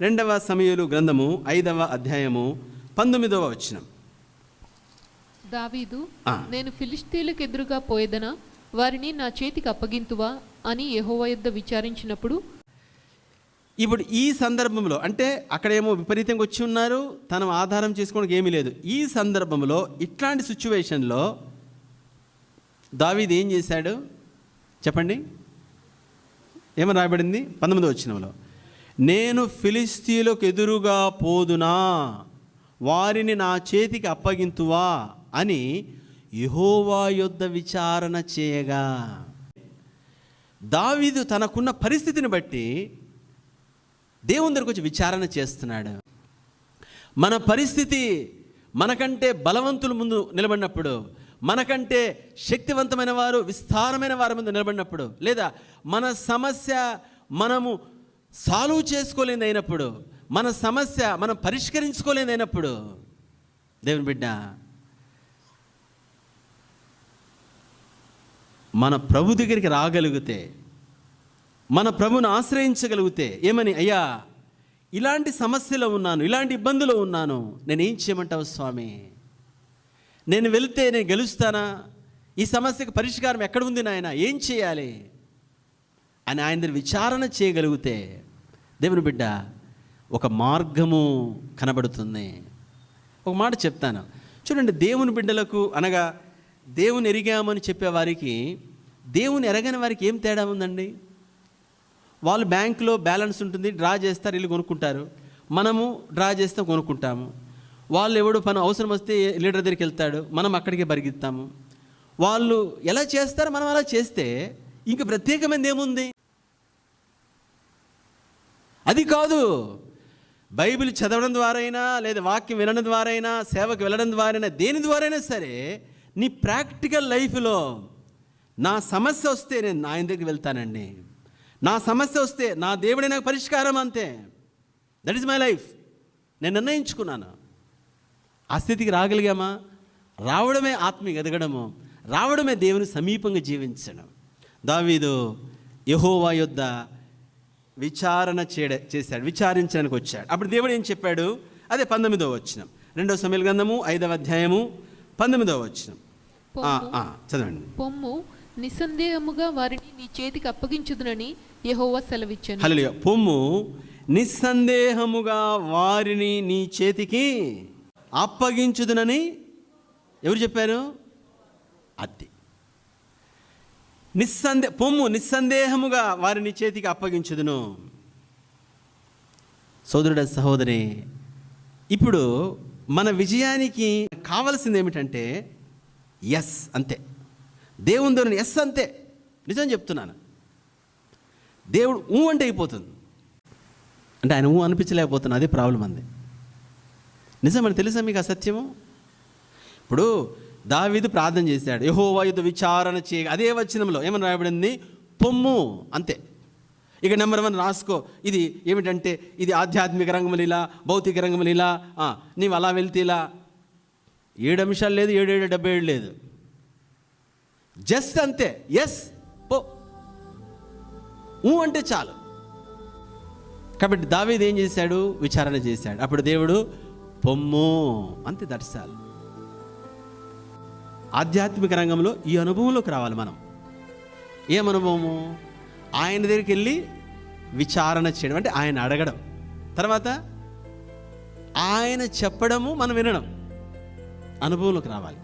రెండవ సమయలు గ్రంథము ఐదవ అధ్యాయము పంతొమ్మిదవ వచనం. దావీదు. నేను ఫిలిస్తీన్లకు ఎదురుగా పోయేదనా? వారిని నా చేతికి అప్పగింతువా? అని యెహోవా యొద్ద విచారించినప్పుడు ఇప్పుడు ఈ సందర్భంలో అంటే అక్కడేమో విపరీతంగా వచ్చి ఉన్నారు తను ఆధారం చేసుకోవడానికి ఏమీ లేదు. ఈ సందర్భంలో ఇట్లాంటి సిచ్యువేషన్లో దావీది ఏం చేశాడు? చెప్పండి. ఏమని రాయబడింది? పంతొమ్మిదో వచ్చినంలో నేను ఫిలిస్తీన్లకు ఎదురుగా పోదునా? వారిని నా చేతికి అప్పగింతువా? అని యహోవా యొద్ద విచారణ చేయగా దావీదు తనకున్న పరిస్థితిని బట్టి దేవుని దగ్గరకు వచ్చి విచారణ చేస్తున్నాడు. మన పరిస్థితి మనకంటే బలవంతుల ముందు నిలబడినప్పుడు మనకంటే శక్తివంతమైన వారు విస్తారమైన వారి ముందు నిలబడినప్పుడు లేదా మన సమస్య మనము సాల్వ్ చేసుకోలేని అయినప్పుడు మన సమస్య మనం పరిష్కరించుకోలేని అయినప్పుడు దేవుని బిడ్డ మన ప్రభు దగ్గరికి రాగలిగితే మన ప్రభుని ఆశ్రయించగలిగితే ఏమని అయ్యా ఇలాంటి సమస్యలో ఉన్నాను ఇలాంటి ఇబ్బందులో ఉన్నాను నేను ఏం చేయమంటావు స్వామి? నేను వెళితే నేను గెలుస్తానా? ఈ సమస్యకు పరిష్కారం ఎక్కడ ఉంది నాయన? ఏం చేయాలి? అని ఆయన విచారణ చేయగలిగితే దేవుని బిడ్డ ఒక మార్గము కనబడుతుంది. ఒక మాట చెప్తాను. చూడండి దేవుని బిడ్డలకు అనగా దేవుని ఎరిగామని చెప్పేవారికి దేవుని ఎరగని వారికి ఏం తేడా ఉందండి? వాళ్ళు బ్యాంకులో బ్యాలెన్స్ ఉంటుంది డ్రా చేస్తారు వీళ్ళు కొనుక్కుంటారు. మనము డ్రా చేస్తే కొనుక్కుంటాము. వాళ్ళు ఎవడు పని అవసరం వస్తే లీడర్ దగ్గరికి వెళ్తాడు మనం అక్కడికే పరిగెత్తాము. వాళ్ళు ఎలా చేస్తారో మనం అలా చేస్తే ఇంక ప్రత్యేకమైనది ఏముంది? అది కాదు. బైబిల్ చదవడం ద్వారా అయినా లేదా వాక్యం వినడం ద్వారా అయినా సేవకు వెళ్ళడం ద్వారా అయినా దేని ద్వారా సరే నీ ప్రాక్టికల్ లైఫ్లో నా సమస్య వస్తే నేను ఆయన దగ్గరికి వెళ్తానండి. నా సమస్య వస్తే నా దేవుడే నాకు పరిష్కారం అంతే. దట్ ఈస్ మై లైఫ్ నేను నిర్ణయించుకున్నాను. ఆ స్థితికి రాగలిగామా? రావడమే ఆత్మీయ ఎదగడము. రావడమే దేవుని సమీపంగా జీవించడం. దావీదు యహోవా యొద్ద విచారణ చేయడ చేశాడు విచారించడానికి వచ్చాడు. అప్పుడు దేవుడు ఏం చెప్పాడు? అదే పంతొమ్మిదవ వచ్చినం రెండవ సమయల గ్రంథము ఐదవ అధ్యాయము పంతొమ్మిదవ వచ్చినం చదవండి. పొమ్ము నిస్సందేహముగా వారిని నీ చేతికి అప్పగించుదునని యెహోవా సెలవిచ్చాను. హల్లెలూయా. పొమ్ము నిస్సందేహముగా వారిని నీ చేతికి అప్పగించుదునని ఎవరు చెప్పారు? అది నిస్సందే పొమ్ము నిస్సందేహముగా వారిని చేతికి అప్పగించుదును. సోదరుడ సహోదరి ఇప్పుడు మన విజయానికి కావలసింది ఏమిటంటే ఎస్ అంతే. దేవుని దేవుని ఎస్ అంతే. నిజం చెప్తున్నాను. దేవుడు ఊ అంటే అయిపోతుంది. అంటే ఆయన ఊ అనిపించలేకపోతున్నా అదే ప్రాబ్లం అంది. నిజమని తెలుసా మీకు ఆ సత్యము? ఇప్పుడు దావీదు ప్రార్థన చేశాడు. యహోవా యుద్ధ విచారణ చేయ అదే వచనంలో ఏమని రాయబడింది? పొమ్ము అంతే. ఇక నెంబర్ వన్ రాసుకో. ఇది ఏమిటంటే ఇది ఆధ్యాత్మిక రంగములు ఇలా భౌతిక రంగములు ఇలా నీవు అలా వెళ్తే ఇలా. ఏడు అంశాలు లేదు ఏడు ఏడు డెబ్బై ఏడు లేదు. జస్ట్ అంతే. ఎస్ పో. ఊ అంటే చాలు. కాబట్టి దావీదు ఏం చేశాడు? విచారణ చేశాడు. అప్పుడు దేవుడు పొమ్ము. అంతే దర్శాలు ఆధ్యాత్మిక రంగంలో ఈ అనుభవంలోకి రావాలి మనం. ఏం అనుభవము? ఆయన దగ్గరికి వెళ్ళి విచారణ చేయడం అంటే ఆయన అడగడం. తర్వాత ఆయన చెప్పడము మనం వినడం. అనుభవంలోకి రావాలి.